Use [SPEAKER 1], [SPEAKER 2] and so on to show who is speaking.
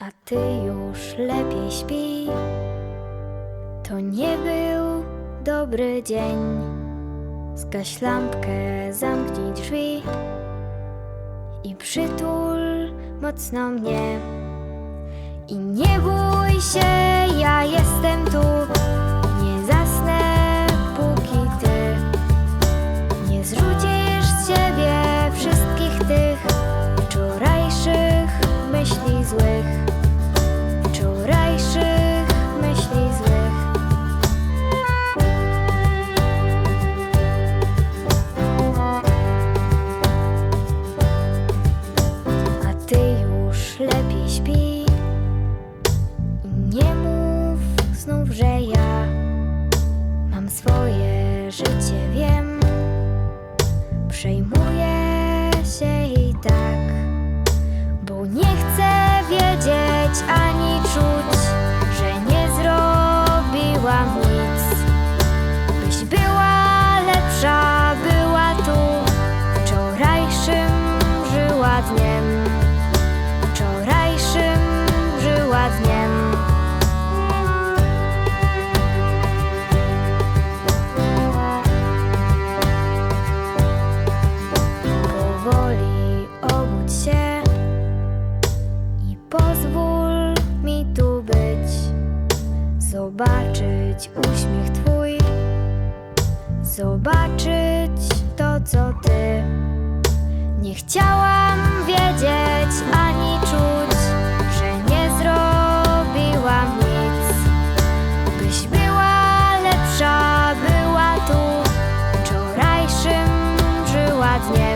[SPEAKER 1] A ty już lepiej śpi. To nie był dobry dzień. Zgaś lampkę, zamknij drzwi i przytul mocno mnie. I nie bój się, swoje życie, wiem. Przejmuję Pozwól mi tu być, zobaczyć uśmiech Twój, zobaczyć to, co Ty. Nie chciałam wiedzieć ani czuć, że nie zrobiłam nic. Byś była lepsza, była tu, wczorajszym żyła dnie.